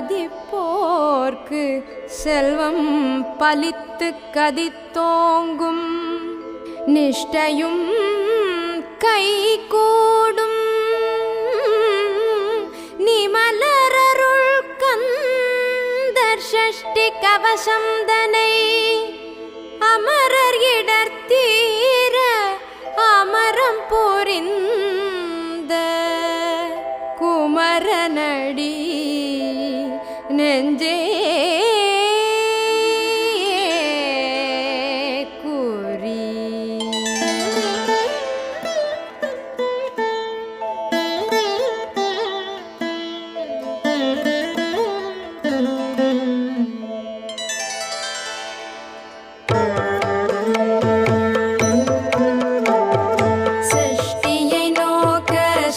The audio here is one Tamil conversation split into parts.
நெஞ்சில் பதிப்போர்க்கு செல்வம் பலித்து கதித்தோங்கும். நிஷ்டையும் கை கூடும் நிமலரருள் கந்தர் ஷஷ்டி கவசம் தனை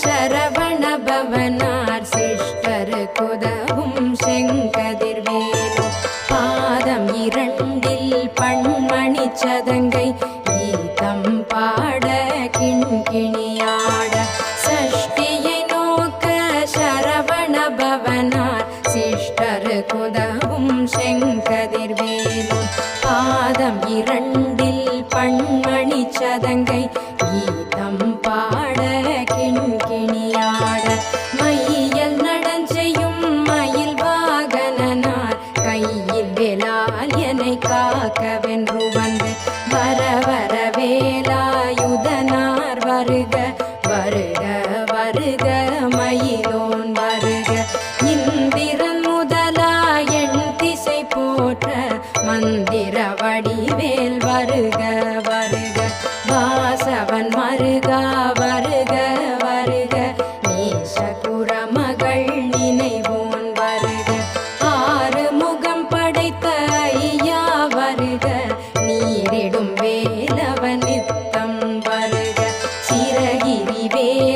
சரவண பவனார் சிஷ்டரு குதவும் செங்கதிர்வேலு. பாதம் இரண்டில் பண்மணி சதங்கை கீதம் பாட கிண்கிணியாட. சஷ்டியை நோக்க சரவண பவனார் சிஷ்டரு குதவும் செங்கதிர்வேலு. பாதம் இரண்டில் பண்மணி சதங்கை வேலால் என்னை காக்கவென்று வந்து வர வர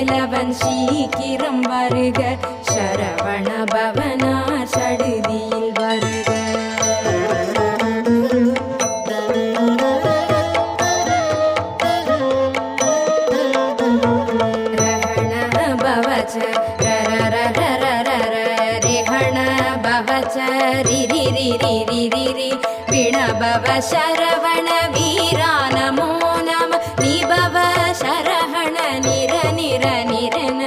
வேலவன் சீக்கிரம் வருக. சரவண பவனா சடுதியில் வருக. ரஹண பவச்ச ரிஹண பவச்ச ரிரி ரிரி ரிரி விணபவ சரவண வீரா நமோ நம நிபவ சரஹண நிர நிர நிரன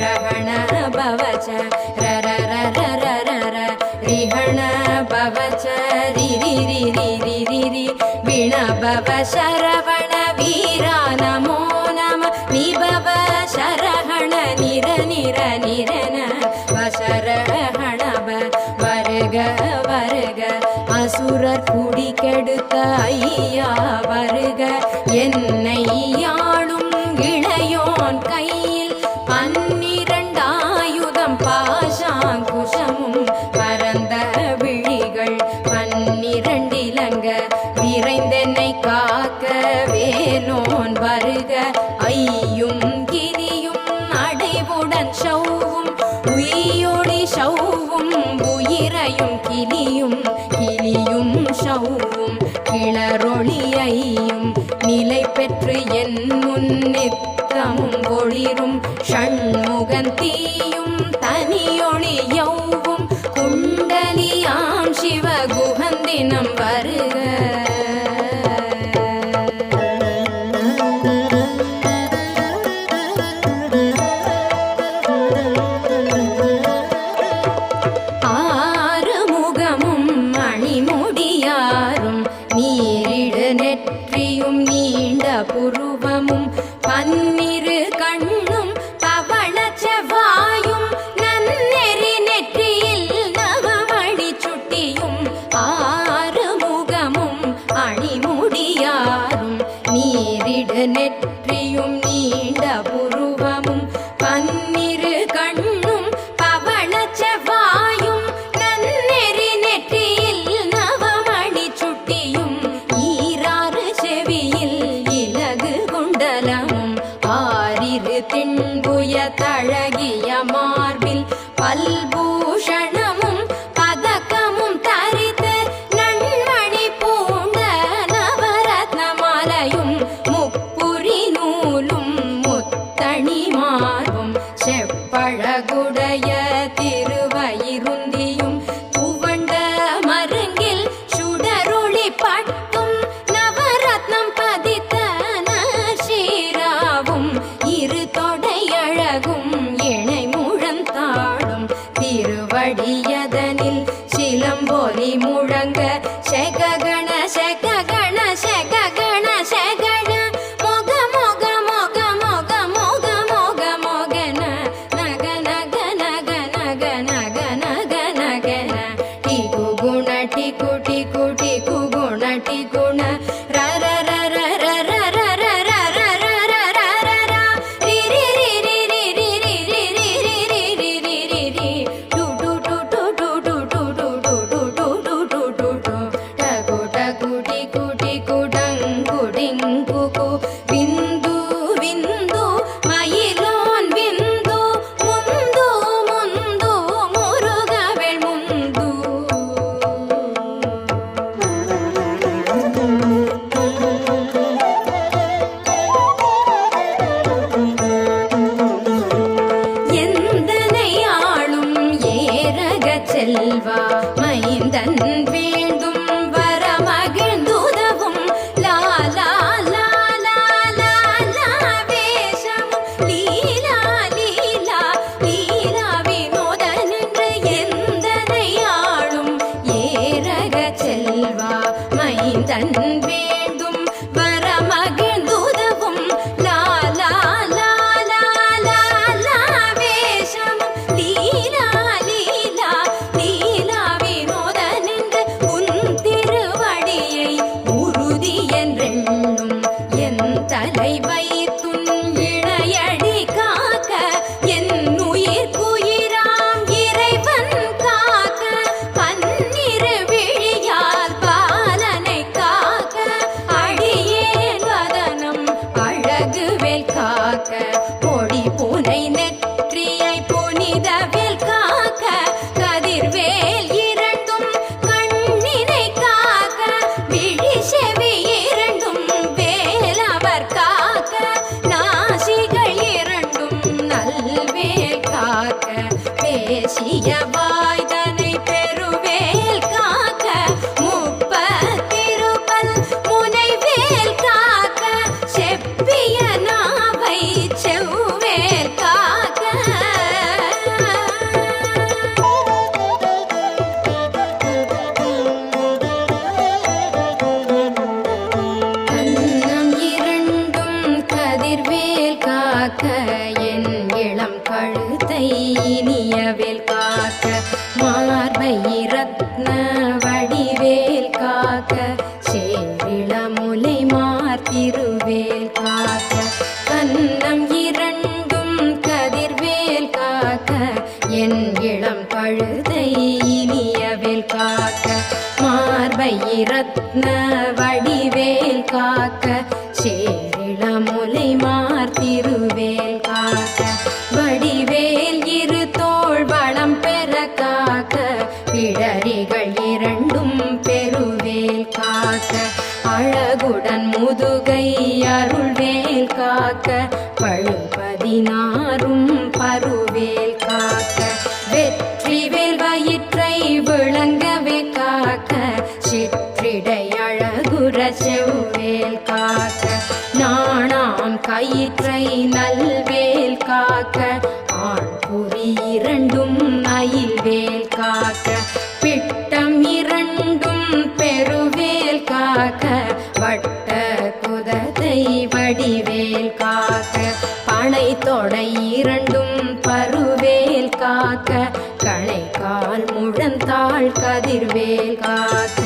ரஹண பவச்ச ரரரரரரர ரிஹண பவச்ச ரிரி ரிரி ரிரி ரி விணபவ சரவண வீரா நமோ நம நிபவ சரஹண நிர நிர நிரன வசரஹணப வருக வருக அசுரர் குடி கெடுத்த ஐயா வருக முன்னித்தமும் ஒளிரும் ஷண்முகன் நெற்றியும் நீண்ட புருவமும் பன்னிரு கண்ணும் பவள செவ்வாயும் நன்னெறி நெற்றியில் நவமணி சுட்டியும் ஈராறு செவியில் இலகு குண்டலமும் ஆறிரு திண்புய தழகிய மார்பில் பல்பூஷண உடைய திருவயிருந்தியும் புவண்ட மருங்கில் சுடருளி பட்டும் நவரத்னம் பதித்தன ஸ்ரீராவும் இரு தொடையழகும் இணை முழந்தாடும் திருவடியதனில் முழங்க செல்வா மைந்தன் வேண்டும் வரமகிழ்ந்துதவும் லாலா லாலா லாலா வேஷம் லீலா லீலா லீலா வினோதன் என்று எந்தனை ஆளும்? முதுவேல் காக்க பொடி பூனை நெற்றியை புனித வேல் காக்க கதிர்வேல் இரண்டும் கண்ணினை காக்க விழி செவி இரண்டும் வேல் அவர் காக்க நாசிகள் இரண்டும் நல்வேல் காக்க பேசியவர் ரத்ன வடிவேல் காக்க वडिवेल् काकिलमोलिमा காக்க பிட்டம் இரண்டும் பெருவேல் காக்க வட்ட குதத்தை வடிவேல் காக்க பனை தொடை இரண்டும் பருவேல் காக்க களைக்கால் முழந்தாள் கதிர்வேல் காக்க.